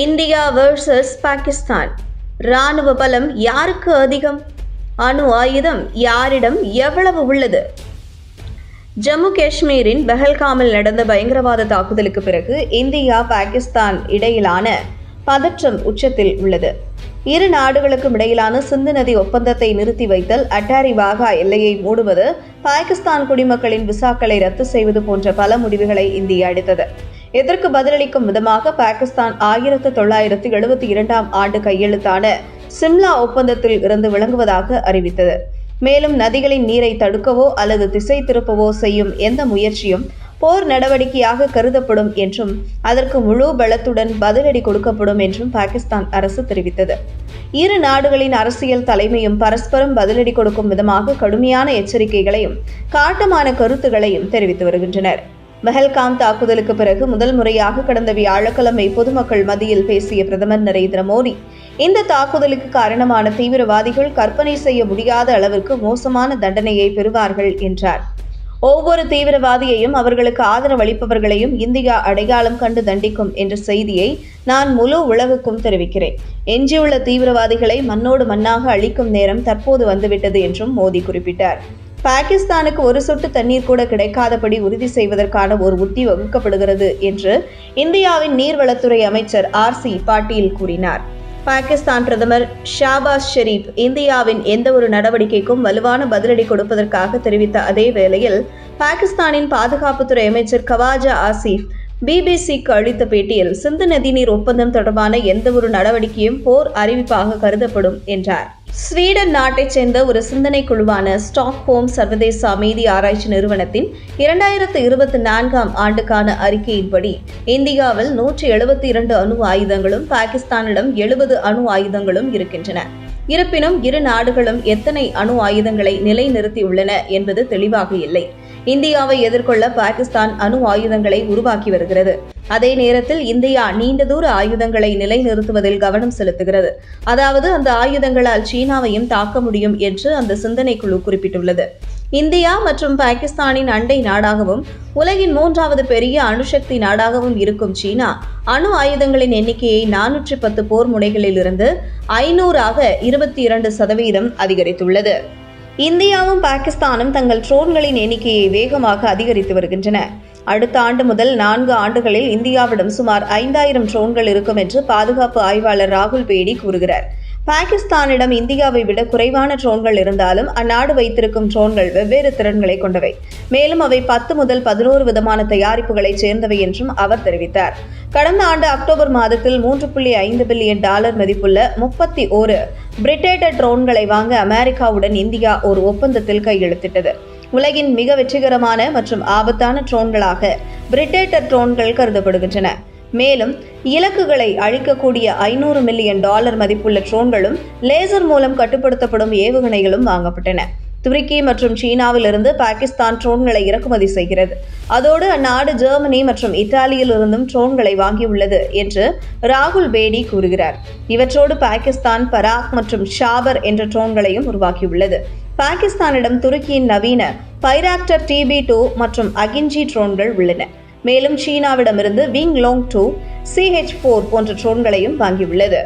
India versus Pakistan. ராணுவ பலம் யாருக்கு அதிகம்? அணு ஆயுதம் யாரிடம் எவ்வளவு உள்ளது? ஜம்மு காஷ்மீரின் பெஹல்காமில் நடந்த பயங்கரவாத தாக்குதலுக்கு பிறகு இந்தியா பாகிஸ்தான் இடையிலான பதற்றம் உச்சத்தில் உள்ளது. இரு நாடுகளுக்கும் இடையிலான சிந்து நதி ஒப்பந்தத்தை நிறுத்தி வைத்தல் அட்டாரி வாகா எல்லையை மூடுவது பாகிஸ்தான் குடிமக்களின் விசாக்களை ரத்து செய்வது போன்ற பல முடிவுகளை இந்தியா எடுத்தது. இதற்கு பதிலளிக்கும் விதமாக பாகிஸ்தான் ஆயிரத்து தொள்ளாயிரத்து எழுபத்தி இரண்டாம் ஆண்டு கையெழுத்தான சிம்லா ஒப்பந்தத்தில் இருந்து விளங்குவதாக அறிவித்தது. மேலும் நதிகளின் நீரை தடுக்கவோ அல்லது திசை திருப்பவோ செய்யும் எந்த முயற்சியும் போர் நடவடிக்கையாக கருதப்படும் என்றும் அதற்கு முழு பலத்துடன் பதிலடி கொடுக்கப்படும் என்றும் பாகிஸ்தான் அரசு தெரிவித்தது. இரு நாடுகளின் அரசியல் தலைமையும் பரஸ்பரம் பதிலடி கொடுக்கும் விதமாக கடுமையான எச்சரிக்கைகளையும் காட்டமான கருத்துகளையும் தெரிவித்து வருகின்றனர். மெஹல்காம் தாக்குதலுக்கு பிறகு முதல் முறையாக கடந்த வியாழக்கிழமை பொதுமக்கள் மத்தியில் பேசிய பிரதமர் நரேந்திர மோடி இந்த தாக்குதலுக்கு காரணமான தீவிரவாதிகள் கற்பனை செய்ய முடியாத அளவிற்கு மோசமான தண்டனையை பெறுவார்கள் என்றார். ஒவ்வொரு தீவிரவாதியையும் அவர்களுக்கு ஆதரவளிப்பவர்களையும் இந்தியா அடையாளம் கண்டு தண்டிக்கும் என்ற செய்தியை நான் முழு உலகுக்கும் தெரிவிக்கிறேன். எஞ்சியுள்ள தீவிரவாதிகளை மண்ணோடு மண்ணாக அழிக்கும் நேரம் தற்போது வந்துவிட்டது என்றும் மோடி குறிப்பிட்டார். பாகிஸ்தானுக்கு ஒரு சொட்டு தண்ணீர் கூட கிடைக்காதபடி உறுதி செய்வதற்கான ஒரு உத்தி வகுக்கப்படுகிறது என்று இந்தியாவின் நீர்வளத்துறை அமைச்சர் ஆர் சி பாட்டீல் கூறினார். பாகிஸ்தான் பிரதமர் ஷாபாஸ் ஷெரீப் இந்தியாவின் எந்த ஒரு நடவடிக்கைக்கும் வலுவான பதிலடி கொடுப்பதற்காக தெரிவித்த அதே வேளையில் பாகிஸ்தானின் பாதுகாப்புத்துறை அமைச்சர் கவாஜா ஆசிஃப் பிபிசிக்கு அளித்த பேட்டியில் சிந்து நதிநீர் ஒப்பந்தம் தொடர்பான எந்த ஒரு நடவடிக்கையும் போர் அறிவிப்பாக கருதப்படும் என்றார். ஸ்வீடன் நாட்டைச் சேர்ந்த ஒரு சிந்தனை குழுவான ஸ்டாக்ஹோம் சர்வதேச அமைதி ஆராய்ச்சி நிறுவனத்தின் இரண்டாயிரத்து இருபத்தி நான்காம் ஆண்டுக்கான அறிக்கையின்படி இந்தியாவில் நூற்றி எழுபத்தி இரண்டு அணு ஆயுதங்களும் பாகிஸ்தானிடம் எழுபது அணு ஆயுதங்களும் இருக்கின்றன. இருப்பினும் இரு நாடுகளும் எத்தனை அணு ஆயுதங்களை நிலைநிறுத்தியுள்ளன என்பது தெளிவாக இல்லை. இந்தியாவை எதிர்கொள்ள பாகிஸ்தான் அணு ஆயுதங்களை உருவாக்கி வருகிறது. அதே நேரத்தில் இந்தியா நீண்ட தூர ஆயுதங்களை நிலைநிறுத்துவதில் கவனம் செலுத்துகிறது. அதாவது அந்த ஆயுதங்களால் சீனாவையும் தாக்க முடியும் என்று அந்த சிந்தனை குழு குறிப்பிட்டுள்ளது. இந்தியா மற்றும் பாகிஸ்தானின் அண்டை நாடாகவும் உலகின் மூன்றாவது பெரிய அணுசக்தி நாடாகவும் இருக்கும் சீனா அணு ஆயுதங்களின் எண்ணிக்கையை நானூற்றி பத்து போர் முனைகளிலிருந்து ஐநூறாக இருபத்தி இரண்டு சதவீதம் அதிகரித்துள்ளது. இந்தியாவும் பாகிஸ்தானும் தங்கள் ட்ரோன்களின் எண்ணிக்கையை வேகமாக அதிகரித்து வருகின்றன. அடுத்த ஆண்டு முதல் நான்கு ஆண்டுகளில் இந்தியாவிடம் சுமார் ஐந்தாயிரம் ட்ரோன்கள் இருக்கும் என்று பாதுகாப்பு ஆய்வாளர் ராகுல் பேடி கூறுகிறார். பாகிஸ்தானிடம் இந்தியாவை விட குறைவான ட்ரோன்கள் இருந்தாலும் அந்நாடு வைத்திருக்கும் ட்ரோன்கள் வெவ்வேறு திறன்களை கொண்டவை. மேலும் அவை பத்து முதல் பதினோரு விதமான தயாரிப்புகளைச் சேர்ந்தவை என்றும் அவர் தெரிவித்தார். கடந்த ஆண்டு அக்டோபர் மாதத்தில் மூன்று புள்ளி ஐந்து பில்லியன் டாலர் மதிப்புள்ள முப்பத்தி ஓரு பிரிட்டேட்டர் ட்ரோன்களை வாங்க அமெரிக்காவுடன் இந்தியா ஒரு ஒப்பந்தத்தில் கையெழுத்திட்டது. உலகின் மிக வெற்றிகரமான மற்றும் ஆபத்தான ட்ரோன்களாக பிரிட்டேட்டர் ட்ரோன்கள் கருதப்படுகின்றன. மேலும் இலக்குகளை அழிக்கக்கூடிய ஐநூறு மில்லியன் டாலர் மதிப்புள்ள ட்ரோன்களும் லேசர் மூலம் கட்டுப்படுத்தப்படும் ஏவுகணைகளும் வாங்கப்பட்டன. துருக்கி மற்றும் சீனாவிலிருந்து பாகிஸ்தான் ட்ரோன்களை இறக்குமதி செய்கிறது. அதோடு அந்நாடு ஜெர்மனி மற்றும் இத்தாலியிலிருந்தும் ட்ரோன்களை வாங்கியுள்ளது என்று ராகுல் பேடி கூறுகிறார். இவற்றோடு பாகிஸ்தான் பராக் மற்றும் ஷாபர் என்ற ட்ரோன்களையும் உருவாக்கியுள்ளது. பாகிஸ்தானிடம் துருக்கியின் நவீன பைராக்டர் டிபி டூ மற்றும் அகின்ஜி ட்ரோன்கள் உள்ளன. மேலும் சீனாவிடமிருந்து Wing Loong two CH four போன்ற ட்ரோன்களையும் வாங்கியுள்ளது.